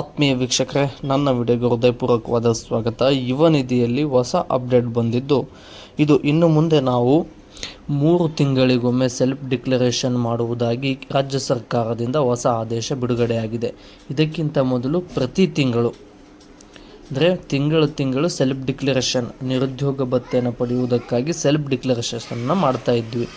ಆತ್ಮೀಯ ವೀಕ್ಷಕರೇ, ನನ್ನ ವಿಡಿಯೋಗೆ ಹೃದಯಪೂರ್ವಕವಾದ ಸ್ವಾಗತ. ಯುವ ನಿಧಿಯಲ್ಲಿ ಹೊಸ ಅಪ್ಡೇಟ್ ಬಂದಿದ್ದು, ಇದು ಇನ್ನು ಮುಂದೆ ನಾವು ಮೂರು ತಿಂಗಳಿಗೊಮ್ಮೆ ಸೆಲ್ಫ್ ಡಿಕ್ಲರೇಷನ್ ಮಾಡುವುದಾಗಿ ರಾಜ್ಯ ಸರ್ಕಾರದಿಂದ ಹೊಸ ಆದೇಶ ಬಿಡುಗಡೆಯಾಗಿದೆ. ಇದಕ್ಕಿಂತ ಮೊದಲು ಪ್ರತಿ ತಿಂಗಳು, ಅಂದರೆ ತಿಂಗಳು ತಿಂಗಳು ಸೆಲ್ಫ್ ಡಿಕ್ಲರೇಷನ್ ನಿರುದ್ಯೋಗ ಭತ್ತೆಯನ್ನು ಪಡೆಯುವುದಕ್ಕಾಗಿ ಸೆಲ್ಫ್ ಡಿಕ್ಲರೇಷನ್ನ ಮಾಡ್ತಾ ಇದ್ವಿ.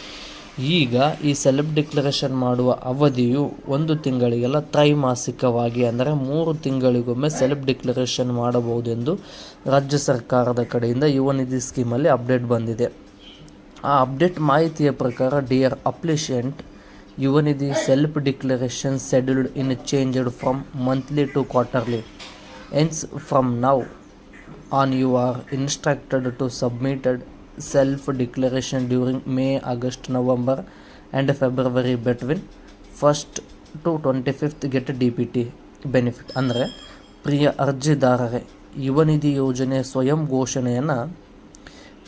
ಈಗ ಈ ಸೆಲೆಬ್ ಡಿಕ್ಲರೇಷನ್ ಮಾಡುವ ಅವಧಿಯು ಒಂದು ತಿಂಗಳಿಗೆಲ್ಲ ತ್ರೈಮಾಸಿಕವಾಗಿ ಅಂದರೆ ಮೂರು ತಿಂಗಳಿಗೊಮ್ಮೆ ಸೆಲೆಬ್ ಡಿಕ್ಲರೇಷನ್ ಮಾಡಬಹುದೆಂದು ರಾಜ್ಯ ಸರ್ಕಾರದ ಕಡೆಯಿಂದ ಯುವ ನಿಧಿ ಸ್ಕೀಮಲ್ಲಿ ಅಪ್ಡೇಟ್ ಬಂದಿದೆ. ಆ ಅಪ್ಡೇಟ್ ಮಾಹಿತಿಯ ಪ್ರಕಾರ dear applicant Yuva Nidhi self declaration scheduled in changed from monthly to quarterly hence from now on you are instructed to submitted self declaration during may, august, november, and february between 1st to 25th get the benefit ಅಂದರೆ ಪ್ರಿಯ ಅರ್ಜಿದಾರರೇ ಯುವನಿಧಿ ಯೋಜನೆ ಸ್ವಯಂ ಘೋಷಣೆಯನ್ನು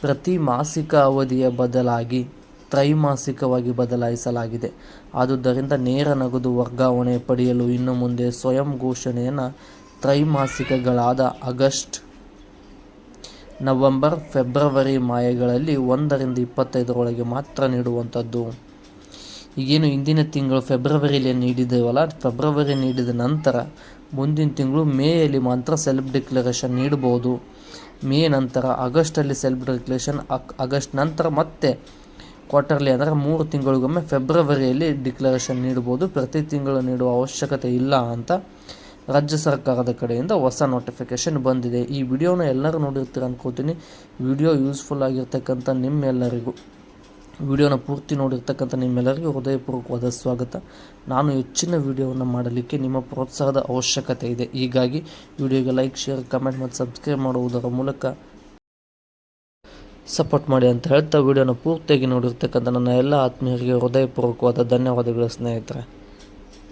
ಪ್ರತಿ ಮಾಸಿಕ ಅವಧಿಯ ಬದಲಾಗಿ ತ್ರೈಮಾಸಿಕವಾಗಿ ಬದಲಾಯಿಸಲಾಗಿದೆ. ಆದುದರಿಂದ ನೇರ ನಗದು ವರ್ಗಾವಣೆ ಪಡೆಯಲು ಇನ್ನು ಮುಂದೆ ಸ್ವಯಂ ಘೋಷಣೆಯನ್ನು ತ್ರೈಮಾಸಿಕಗಳಾದ ಆಗಸ್ಟ್ ನವೆಂಬರ್, ಫೆಬ್ರವರಿ ಮಾಯಗಳಲ್ಲಿ ಒಂದರಿಂದ ಇಪ್ಪತ್ತೈದರೊಳಗೆ ಮಾತ್ರ ನೀಡುವಂಥದ್ದು. ಈಗೇನು ಇಂದಿನ ತಿಂಗಳು ಫೆಬ್ರವರಿಯಲ್ಲಿ ನೀಡಿದ್ದೇವಲ್ಲ ಫೆಬ್ರವರಿ ನೀಡಿದ ನಂತರ ಮುಂದಿನ ತಿಂಗಳು ಮೇಯಲ್ಲಿ ಮಾತ್ರ ಸೆಲ್ಫ್ ಡಿಕ್ಲರೇಷನ್ ನೀಡ್ಬೋದು. ಮೇ ನಂತರ, ಆಗಸ್ಟಲ್ಲಿ ಸೆಲ್ಫ್ ಡಿಕ್ಲರೇಷನ್ ಅಕ್, ಆಗಸ್ಟ್ ನಂತರ ಮತ್ತೆ ಕ್ವಾರ್ಟರ್ಲಿ ಅಂದರೆ ಮೂರು ತಿಂಗಳಿಗೊಮ್ಮೆ ಫೆಬ್ರವರಿಯಲ್ಲಿ ಡಿಕ್ಲರೇಷನ್ ನೀಡ್ಬೋದು. ಪ್ರತಿ ತಿಂಗಳು ನೀಡುವ ಅವಶ್ಯಕತೆ ಇಲ್ಲ ಅಂತ ರಾಜ್ಯ ಸರ್ಕಾರದ ಕಡೆಯಿಂದ ಹೊಸ ನೋಟಿಫಿಕೇಷನ್ ಬಂದಿದೆ. ಈ ವಿಡಿಯೋನ ಎಲ್ಲರೂ ನೋಡಿರ್ತೀರ ಅನ್ಕೋತೀನಿ. ವಿಡಿಯೋ ಯೂಸ್ಫುಲ್ ಆಗಿರ್ತಕ್ಕಂಥ ನಿಮ್ಮೆಲ್ಲರಿಗೂ. ವಿಡಿಯೋನ ಪೂರ್ತಿ ನೋಡಿರ್ತಕ್ಕಂಥ ನಿಮ್ಮೆಲ್ಲರಿಗೂ ಹೃದಯಪೂರ್ವಕವಾದ ಸ್ವಾಗತ. ನಾನು ಹೆಚ್ಚಿನ ವಿಡಿಯೋವನ್ನು ಮಾಡಲಿಕ್ಕೆ ನಿಮ್ಮ ಪ್ರೋತ್ಸಾಹದ ಅವಶ್ಯಕತೆ ಇದೆ. ಹೀಗಾಗಿ ವಿಡಿಯೋಗೆ ಲೈಕ್ ಶೇರ್ ಕಮೆಂಟ್ ಮತ್ತು ಸಬ್ಸ್ಕ್ರೈಬ್ ಮಾಡುವುದರ ಮೂಲಕ ಸಪೋರ್ಟ್ ಮಾಡಿ ಅಂತ ಹೇಳ್ತಾ ವಿಡಿಯೋನ ಪೂರ್ತಿಯಾಗಿ ನೋಡಿರ್ತಕ್ಕಂಥ ನನ್ನ ಎಲ್ಲ ಆತ್ಮೀಯರಿಗೆ ಹೃದಯಪೂರ್ವಕವಾದ ಧನ್ಯವಾದಗಳು ಸ್ನೇಹಿತರೆ.